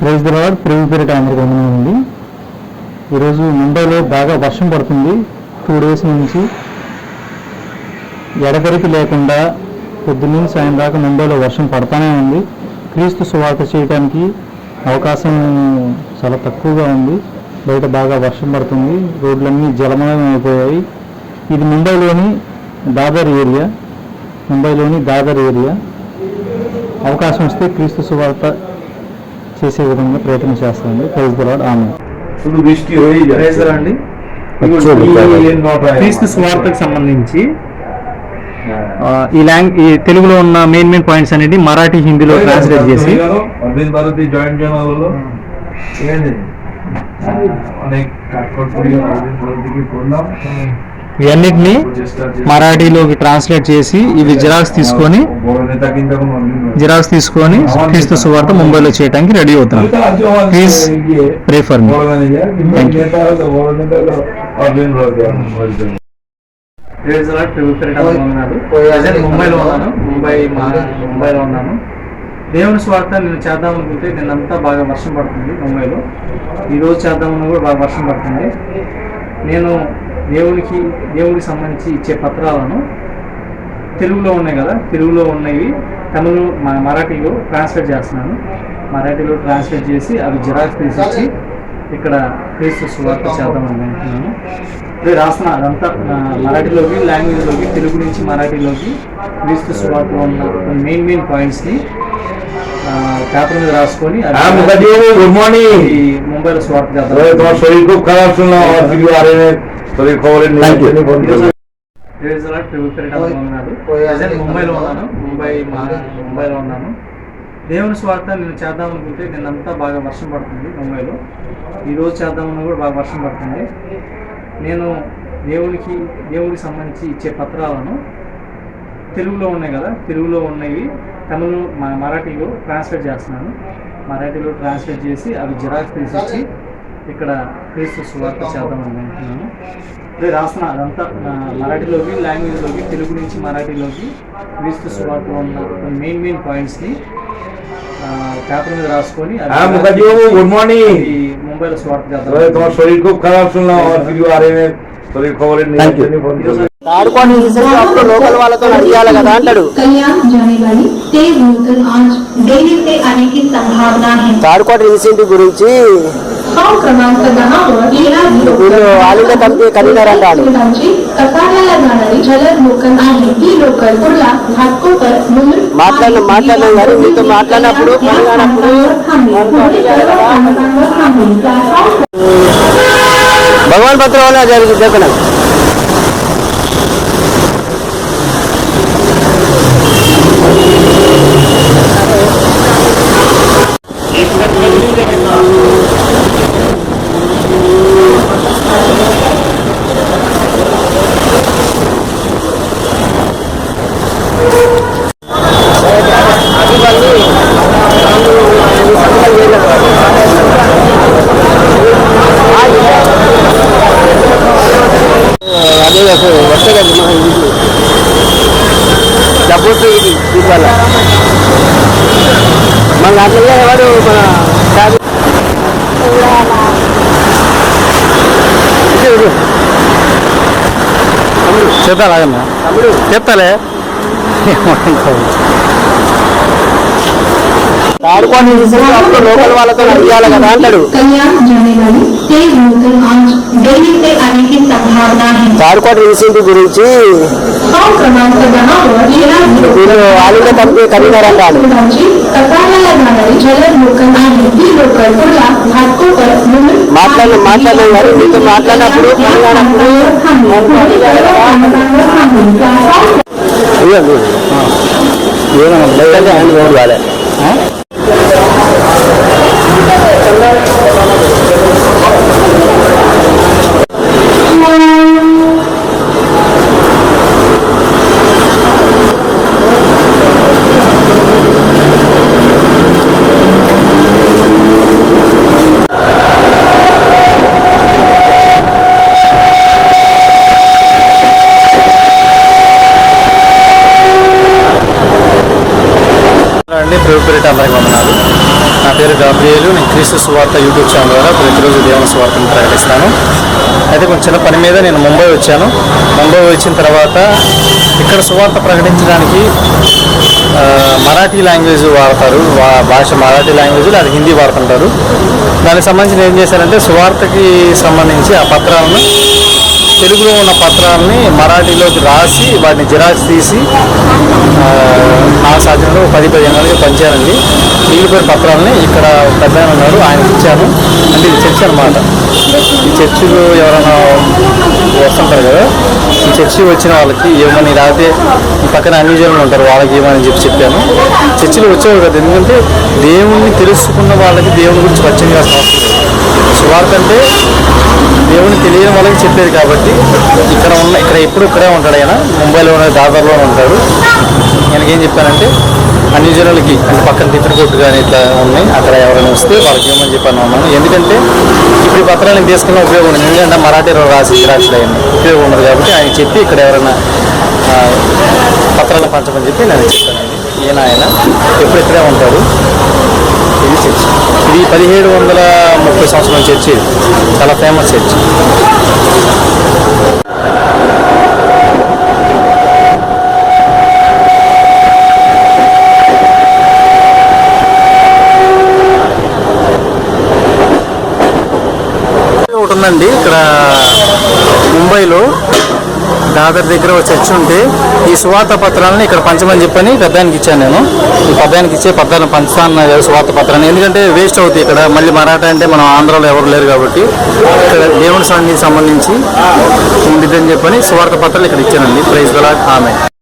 Praise the Lord praise period అందరికీ ఈరోజు ముంబైలో బాగా వర్షం పడుతుంది. టూ డేస్ నుంచి ఎడతెరిపి లేకుండా పొద్దున్నే సాయం దాకా ముంబైలో వర్షం పడతానే ఉంది. క్రీస్తు సువార్త చేయడానికి అవకాశం చాలా తక్కువగా ఉంది. బయట బాగా వర్షం పడుతుంది. రోడ్లన్నీ జలమయం అయిపోయాయి ఇది ముంబైలోని దాదర్ ఏరియా. ముంబైలోని దాదర్ ఏరియా. అవకాశం వస్తే క్రీస్తు సువార్త చేసే విధంగా ప్రయత్నం చేస్తామండి ప్రైజ్ ద లార్డ్ ఆమె শুধু বৃষ্টি হয়েই ప్రైజ్ যায় అండి ఈ క్రీస్తు సువార్తకు సంబంధించి ఆ, ఈ లాంగ్ ఈ తెలుగులో ఉన్న మెయిన్ మెయిన్ పాయింట్స్ అనేది మరాఠీ హిందీలో ట్రాన్స్లేట్ చేసి অরবিন্দ ভারতী জয়েন্ট জমা হলো ঠিক আছে অনেক কাঠখড় পড়িয়ে অরবিন্দ ভারতীকে করলাম ఇవన్నిటిని మరాఠీలోకి ట్రాన్స్లేట్ చేసి ఇవి జిరాక్స్ తీసుకొని జిరాక్స్ తీసుకొని క్రీస్తు సువార్త ముంబైలో చేయడానికి రెడీ అవుతున్నాం. ప్లీజ్ ప్రే ఫర్ మీ ముంబైలో ఉన్నాను. ముంబై ముంబైలో ఉన్నాను. దేవుని స్వార్థ నేను చేద్దాం అనుకుంటే నిన్నంతా బాగా వర్షం పడుతుంది ముంబైలో. ఈరోజు చేద్దామని కూడా బాగా వర్షం పడుతుంది. నేను దేవునికి దేవుడికి సంబంధించి ఇచ్చే పత్రాలను తెలుగులో ఉన్నాయి కదా తెలుగులో ఉన్నవి తమిళ మరాఠీలో ట్రాన్స్లేట్ చేస్తున్నాను. మరాఠీలో ట్రాన్స్లేట్ చేసి అవి జిరాక్స్ తీసుకొచ్చి ఇక్కడ క్రీస్తు సువార్త చేద్దామని అనుకుంటున్నాను అదే రాసిన అదంతా మరాఠీలోకి లాంగ్వేజ్లోకి తెలుగు నుంచి మరాఠీలోకి క్రీస్తు సువార్త ఉన్న మెయిన్ మెయిన్ పాయింట్స్ని మీద రాసుకొని గుడ్ మార్నింగ్. ముంబైలో స్వార్థ చేద్దాం. ముంబైలో ఉన్నాను. ముంబై ముంబైలో ఉన్నాను. దేవుని స్వార్థ నేను చేద్దాం అనుకుంటే నిన్నంతా బాగా వర్షం పడుతుంది ముంబైలో. ఈరోజు చేద్దామన్నా కూడా బాగా వర్షం పడుతుంది. నేను దేవునికి దేవుడికి సంబంధించి ఇచ్చే పత్రాలను తెలుగులో ఉన్నాయి కదా తెలుగులో ఉన్నవి తమిళ మరాఠీలో ట్రాన్స్లేట్ చేస్తున్నాను. మరాఠీలో ట్రాన్స్లేట్ చేసి అవి జిరాక్స్ తీసుకొచ్చి ఇక్కడ క్రీస్తు సువార్త చేద్దాం అనుకుంటున్నాను. అదే రాసిన అదంతా మరాఠీలోకి లాంగ్వేజ్లోకి తెలుగు నుంచి మరాఠీలోకి క్రీస్తు సువార్త ఉన్న మెయిన్ మెయిన్ పాయింట్స్ని పేపర్ మీద రాసుకొని గుడ్ మార్నింగ్ ముంబైలో సువార్త చేద్దాం. తాడుకోని తీసేసి అప్పుడు లోకల్ వాళ్ళతో అడిగాలి కదా అంటాడు తాడుకోట రీసెంట్ గురించి వీళ్ళు ఆల్ ఇండియా కమిటీ కన్వీనర్ అంటాడు మాట్లాడిన మాట్లాడినాం మీతో మాట్లాడినప్పుడు మాట్లాడినప్పుడు భగవాన్ పత్రం జరుగుతుంది చెప్పినాం చెప్పిన అదే వస్తే కదా మన ఇది డబ్బులు ఇది దీనివల్ల మన దాంట్లో ఎవరు? మన చెప్తా తమ్ముడు. చెప్తాలే ఆడుకోండి తీసుకున్నప్పుడు లోకల్ వాళ్ళతో నడిపించాలి కదా అంటాడు. థర్డ్ క్వార్టర్ గురించి వీళ్ళు వాళ్ళే కంపెనీ కట్టినారు అంటారు మాట్లాడలేదు మాట్లాడలేదు కానీ మీతో మాట్లాడినప్పుడు మాట్లాడినప్పుడు ఏదన్నా హ్యాండ్ ఓవర్ కాలేదు Thank you. కాలే అండి ప్రిపరేట్ అందరికి వందనాలు. నా పేరు పేరు గాబ్రియేలు. నేను క్రీస్తు సువార్త యూట్యూబ్ ఛానల్ ద్వారా ప్రతిరోజు దేవుని సువార్తను ప్రకటిస్తాను. అయితే కొంచెం చిన్న పని మీద నేను ముంబై వచ్చాను. ముంబై వచ్చిన తర్వాత ఇక్కడ సువార్త ప్రకటించడానికి మరాఠీ లాంగ్వేజ్ వాడతారు. భాష మరాఠీ లాంగ్వేజ్ అది హిందీ వాడుతుంటారు. దానికి సంబంధించి ఏం చేశారంటే సువార్తకి సంబంధించి ఆ పత్రాలను తెలుగులో ఉన్న పత్రాలని మరాఠీలోకి రాసి వాటిని జిరాక్స్ తీసి నా సాధ్యంలో పది పదిహేను నెలలకి పంచానండి మిగిలిపోయిన పత్రాలని ఇక్కడ పెద్ద ఆయన ఉన్నారు ఆయనకి ఇచ్చాను. అంటే ఇది చర్చ్ అనమాట ఈ చర్చిలో ఎవరైనా వస్తుంటారు కదా ఈ చర్చి వచ్చిన వాళ్ళకి ఏమని రాతే ఈ పక్కన అన్ని జనులు ఉంటారు వాళ్ళకి ఏమని చెప్పి చెప్పాను. చర్చిలో వచ్చేవారు కదా ఎందుకంటే దేవుణ్ణి తెలుసుకున్న వాళ్ళకి దేవుని గురించి పరిచయం చేస్తాం సువార్త అంటే దేవుని తెలియని వాళ్ళకి చెప్పేది కాబట్టి ఇక్కడ ఉన్న ఇక్కడ ఎప్పుడు ఇక్కడే ఉంటాడు ఆయన. ముంబైలోనే దాదాపులోనే ఉంటాడు. ఆయనకి ఏం చెప్పానంటే అన్ని జనులకి అంటే పక్కన టిఫిన్ కొట్టు కానీ ఇట్లా ఉన్నాయి. అక్కడ ఎవరైనా వస్తే వాళ్ళకి ఏమని చెప్పాను అన్నాను. ఎందుకంటే ఇప్పుడు ఈ పత్రాలను తీసుకున్న ఉపయోగం ఉండదు. ఎందుకంటే మరాఠీలో రాసి జిరాక్స్ అయ్యింది ఉపయోగం ఉండదు కాబట్టి ఆయన చెప్పి ఇక్కడ ఎవరైనా పత్రాలను పంచమని చెప్పి నేను చెప్పానండి ఈయన ఆయన ఎప్పుడు ఇక్కడే ఉంటాడు. ఇది చర్చ ఇది పదిహేడు వందల ముప్పై సంవత్సరాల చర్చి. చాలా ఫేమస్ చర్చ్. ఒకటి ఉందండి ఇక్కడ ముంబైలో దాదర్ దగ్గర ఒక చర్చ్ ఉంటే ఈ సువార్త పత్రాలను ఇక్కడ పంచమని చెప్పని పెద్దానికి ఇచ్చాను నేను. ఈ పెద్దానికి ఇచ్చే పత్రాలను పంచుతాను సువార్త పత్రాన్ని. ఎందుకంటే వేస్ట్ అవుతాయి ఇక్కడ. మళ్ళీ మరాఠా అంటే మనం ఆంధ్రాలో ఎవరు లేరు కాబట్టి ఇక్కడ దేవుని సన్నిధికి సంబంధించి ఉండిద్దని చెప్పని సువార్త పత్రాలు ఇక్కడ ఇచ్చానండి. ప్రైజ్ గల ఆమె